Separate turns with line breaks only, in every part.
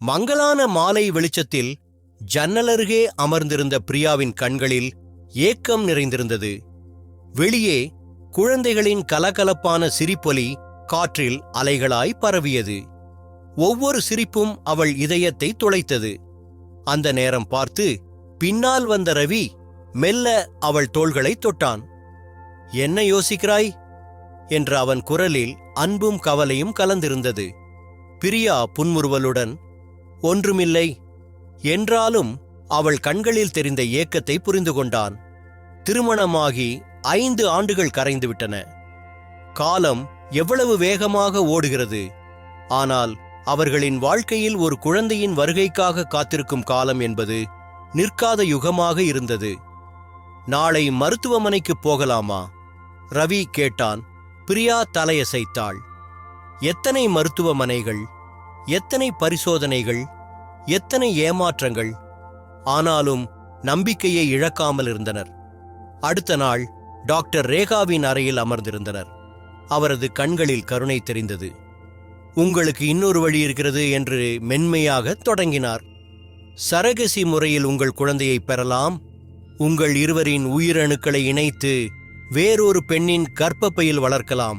மங்கலான மாலை வெளிச்சத்தில் ஜன்னலருகே அமர்ந்திருந்த பிரியாவின் கண்களில் ஏக்கம் நிறைந்திருந்தது. வெளியே குழந்தைகளின் கலகலப்பான சிரிப்பொலி காற்றில் அலைகளாய் பரவியது. ஒவ்வொரு சிரிப்பும் அவள் இதயத்தை துளைத்தது. அந்த நேரம் பார்த்து பின்னால் வந்த ரவி மெல்ல அவள் தோள்களை தொட்டான். என்ன யோசிக்கிறாய்? என்ற அவன் குரலில் அன்பும் கவலையும் கலந்திருந்தது. பிரியா புன்முறுவலுடன் ஒன்றுமில்லை. என்றாலும் அவள் கண்களில் தெரிந்த ஏக்கத்தை புரிந்து கொண்டான். திருமணமாகி ஐந்து ஆண்டுகள் கரைந்துவிட்டன காலம் எவ்வளவு வேகமாக ஓடுகிறது. ஆனால் அவர்களின் வாழ்க்கையில் ஒரு குழந்தையின் வருகைக்காக காத்திருக்கும் காலம் என்பது நிற்காத யுகமாக இருந்தது. நாளை மருத்துவமனைக்கு போகலாமா? ரவி கேட்டான். பிரியா தலையசைத்தாள். எத்தனை மருத்துவமனைகள்? எத்தனை பரிசோதனைகள் எத்தனை ஏமாற்றங்கள் ஆனாலும் நம்பிக்கையை இழக்காமல் இருந்தனர். அடுத்த நாள் டாக்டர் ரேகாவின் அறையில் அமர்ந்திருந்தனர். அவரது கண்களில் கருணை தெரிந்தது. உங்களுக்கு இன்னொரு வழி இருக்கிறது என்று மென்மையாக தொடங்கினார். சரகசி முறையில் உங்கள் குழந்தையை பெறலாம். உங்கள் இருவரின் உயிரணுக்களை இணைத்து வேறொரு பெண்ணின் கர்ப்பப்பையில் வளர்க்கலாம்.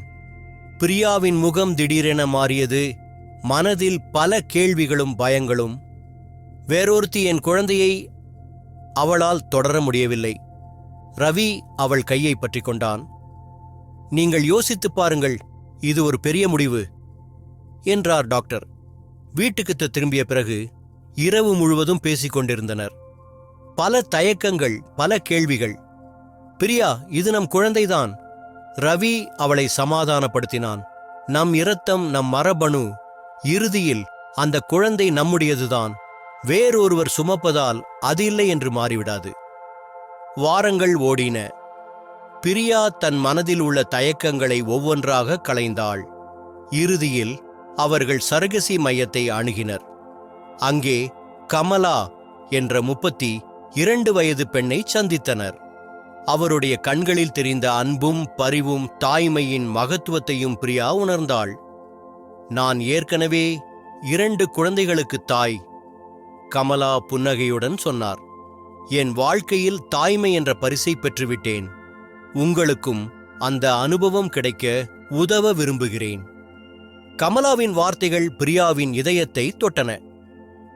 பிரியாவின் முகம் திடீரென மாறியது. மனதில் பல கேள்விகளும் பயங்களும் வேறொருத்தி என் குழந்தையை அவளால் தொடர முடியவில்லை. ரவி அவள் கையை பற்றிக் கொண்டான். நீங்கள் யோசித்துப் பாருங்கள் இது ஒரு பெரிய முடிவு என்றார் டாக்டர். வீட்டுக்கு திரும்பிய பிறகு இரவு முழுவதும் பேசிக்கொண்டிருந்தனர் பல தயக்கங்கள் பல கேள்விகள். பிரியா இது நம் குழந்தைதான். ரவி அவளை சமாதானப்படுத்தினான். நம் இரத்தம் நம் மரபணு இறுதியில் அந்த குழந்தை நம்முடையதுதான். வேறொருவர் சுமப்பதால் அது இல்லை என்று மாறிவிடாது. வாரங்கள் ஓடின. பிரியா தன் மனதில் உள்ள தயக்கங்களை ஒவ்வொன்றாக களைந்தாள். இறுதியில் அவர்கள் சரகசி மையத்தை அணுகினர். அங்கே கமலா என்ற முப்பத்தி இரண்டு வயது பெண்ணை சந்தித்தனர். அவருடைய கண்களில் தெரிந்த அன்பும் பரிவும் தாய்மையின் மகத்துவத்தையும் பிரியா உணர்ந்தாள். நான் ஏற்கனவே இரண்டு குழந்தைகளுக்கு தாய். கமலா புன்னகையுடன் சொன்னார். என் வாழ்க்கையில் தாய்மை என்ற பரிசை பெற்றுவிட்டேன். உங்களுக்கும் அந்த அனுபவம் கிடைக்க உதவ விரும்புகிறேன். கமலாவின் வார்த்தைகள் பிரியாவின் இதயத்தை தொட்டன.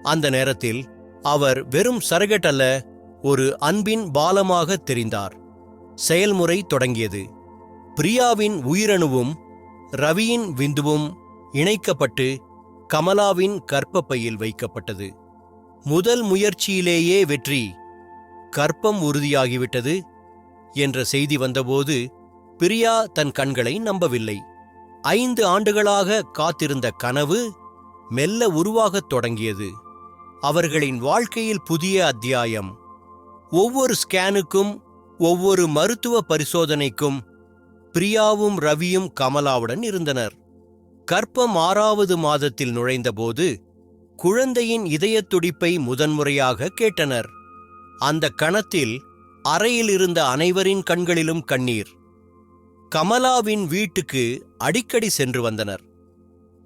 அந்த நேரத்தில் அவர் வெறும் சரகட் அல்ல ஒரு அன்பின் பாலமாக தெரிந்தார். செயல்முறை தொடங்கியது. பிரியாவின் உயிரணுவும் ரவியின் விந்துவும் இணைக்கப்பட்டு கமலாவின் கற்பப்பையில் வைக்கப்பட்டது. முதல் முயற்சியிலேயே வெற்றி. கற்பம் உறுதியாகிவிட்டது என்ற செய்தி வந்தபோது பிரியா தன் கண்களை நம்பவில்லை. ஐந்து ஆண்டுகளாக காத்திருந்த கனவு மெல்ல உருவாகத் தொடங்கியது. அவர்களின் வாழ்க்கையில் புதிய அத்தியாயம். ஒவ்வொரு ஸ்கேனுக்கும் ஒவ்வொரு மருத்துவ பரிசோதனைக்கும் பிரியாவும் ரவியும் கமலாவுடன் இருந்தனர். கர்ப்பம் ஆறாவது மாதத்தில் நுழைந்தபோது குழந்தையின் இதயத் துடிப்பை முதன்முறையாக கேட்டனர். அந்த கணத்தில் அறையில் இருந்த அனைவரின் கண்களிலும் கண்ணீர். கமலாவின் வீட்டுக்கு அடிக்கடி சென்று வந்தனர்.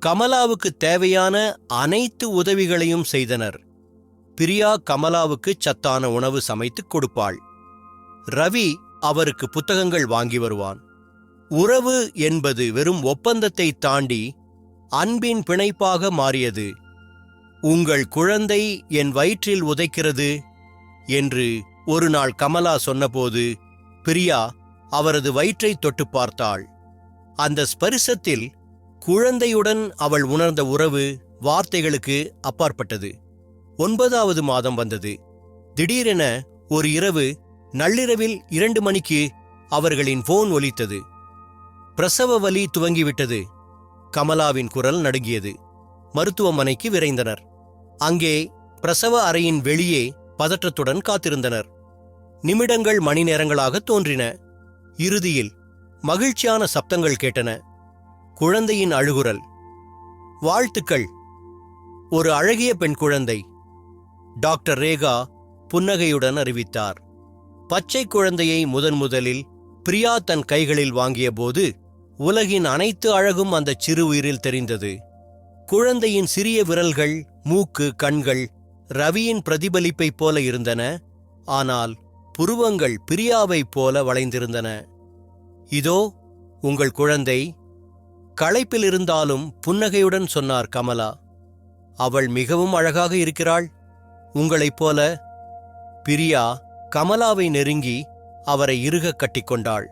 கமலாவுக்கு தேவையான அனைத்து உதவிகளையும் செய்தனர். பிரியா கமலாவுக்கு சத்தான உணவு சமைத்துக் கொடுப்பாள். ரவி அவருக்கு புத்தகங்கள் வாங்கி வருவான். உறவு என்பது வெறும் ஒப்பந்தத்தை தாண்டி அன்பின் பிணைப்பாக மாறியது. உங்கள் குழந்தை என் வயிற்றில் உதைக்கிறது என்று ஒரு நாள் கமலா சொன்னபோது பிரியா அவரது வயிற்றை தொட்டு பார்த்தாள். அந்த ஸ்பரிசத்தில் குழந்தையுடன் அவள் உணர்ந்த உறவு வார்த்தைகளுக்கு அப்பாற்பட்டது. ஒன்பதாவது மாதம் வந்தது. திடீரென ஒரு இரவு நள்ளிரவில் இரண்டு மணிக்கு அவர்களின் போன் ஒலித்தது. பிரசவ வலி துவங்கிவிட்டது. கமலாவின் குரல் நடுங்கியது. மருத்துவமனைக்கு விரைந்தனர். அங்கே பிரசவ அறையின் வெளியே பதற்றத்துடன் காத்திருந்தனர். நிமிடங்கள் மணி நேரங்களாக தோன்றின. இறுதியில் மகிழ்ச்சியான சப்தங்கள் கேட்டன. குழந்தையின் அழுகுரல். வாழ்த்துக்கள். ஒரு அழகிய பெண் குழந்தை. டாக்டர் ரேகா புன்னகையுடன் அறிவித்தார். பச்சை குழந்தையை முதன் முதலில் பிரியா தன் கைகளில் வாங்கியபோது உலகின் அனைத்து அழகும் அந்த சிறு உயிரில் தெரிந்தது. குழந்தையின் சிறிய விரல்கள் மூக்கு கண்கள் ரவியின் பிரதிபலிப்பைப் போல இருந்தன. ஆனால் புருவங்கள் பிரியாவைப் போல வளைந்திருந்தன. இதோ உங்கள் குழந்தை. களைப்பில் இருந்தாலும் புன்னகையுடன் சொன்னார் கமலா. அவள் மிகவும் அழகாக இருக்கிறாள். உங்களைப் போல. பிரியா கமலாவை நெருங்கி அவரை இறுகக் கட்டிக்கொண்டாள்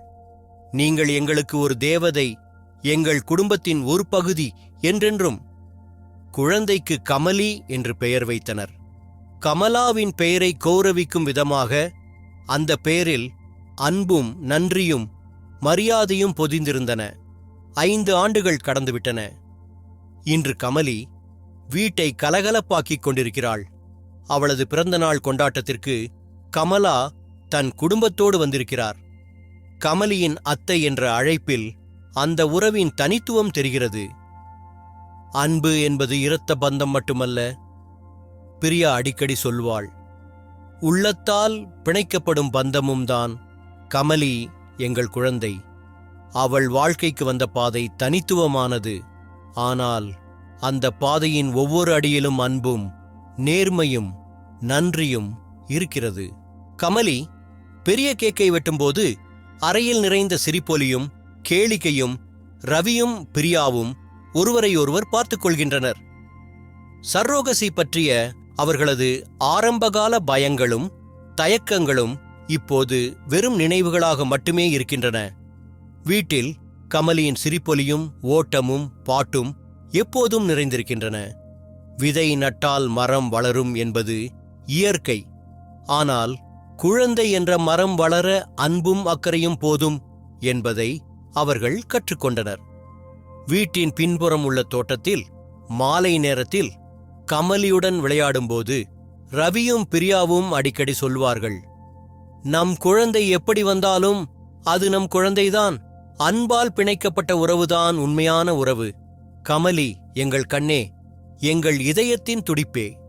நீங்கள் எங்களுக்கு ஒரு தேவதை எங்கள் குடும்பத்தின் ஒரு பகுதி என்றென்றும். குழந்தைக்கு கமலி என்று பெயர் வைத்தனர். கமலாவின் பெயரை கௌரவிக்கும் விதமாக அந்த பெயரில் அன்பும் நன்றியும் மரியாதையும் பொதிந்திருந்தன. ஐந்து ஆண்டுகள் கடந்துவிட்டன. இன்று கமலி வீட்டை கலகலப்பாக்கிக் கொண்டிருக்கிறாள். அவளது பிறந்தநாள் கொண்டாட்டத்திற்கு கமலா தன் குடும்பத்தோடு வந்திருக்கிறார். கமலியின் அத்தை என்ற அழைப்பில் அந்த உறவின் தனித்துவம் தெரிகிறது. அன்பு என்பது இரத்த பந்தம் மட்டுமல்ல பிரியா அடிக்கடி சொல்வாள். உள்ளத்தால் பிணைக்கப்படும் பந்தமும் தான் கமலி எங்கள் குழந்தை. அவள் வாழ்க்கைக்கு வந்த பாதை தனித்துவமானது. ஆனால் அந்த பாதையின் ஒவ்வொரு அடியிலும் அன்பும் நேர்மையும் நன்றியும் இருக்கிறது. கமலி பெரிய கேக்கை வெட்டும்போது அறையில் நிறைந்த சிரிப்பொலியும் கேளிக்கையும் ரவியும் பிரியாவும் ஒருவரையொருவர் பார்த்துக் கொள்கின்றனர் சர்ரோகசி பற்றிய அவர்களது ஆரம்பகால பயங்களும் தயக்கங்களும் இப்போது வெறும் நினைவுகளாக மட்டுமே இருக்கின்றன. வீட்டில் கமலியின் சிரிப்பொலியும் ஓட்டமும் பாட்டும் எப்போதும் நிறைந்திருக்கின்றன. விதை நட்டால் மரம் வளரும் என்பது இயற்கை. ஆனால் குழந்தை என்ற மரம் வளர அன்பும் அக்கறையும் போதும் என்பதை அவர்கள் கற்றுக்கொண்டனர். வீட்டின் பின்புறம் உள்ள தோட்டத்தில் மாலை நேரத்தில் கமலியுடன் விளையாடும்போது ரவியும் பிரியாவும் அடிக்கடி சொல்வார்கள் நம் குழந்தை எப்படி வந்தாலும் அது நம் குழந்தைதான். அன்பால் பிணைக்கப்பட்ட உறவுதான் உண்மையான உறவு. கமலி எங்கள் கண்ணே எங்கள் இதயத்தின் துடிப்பே.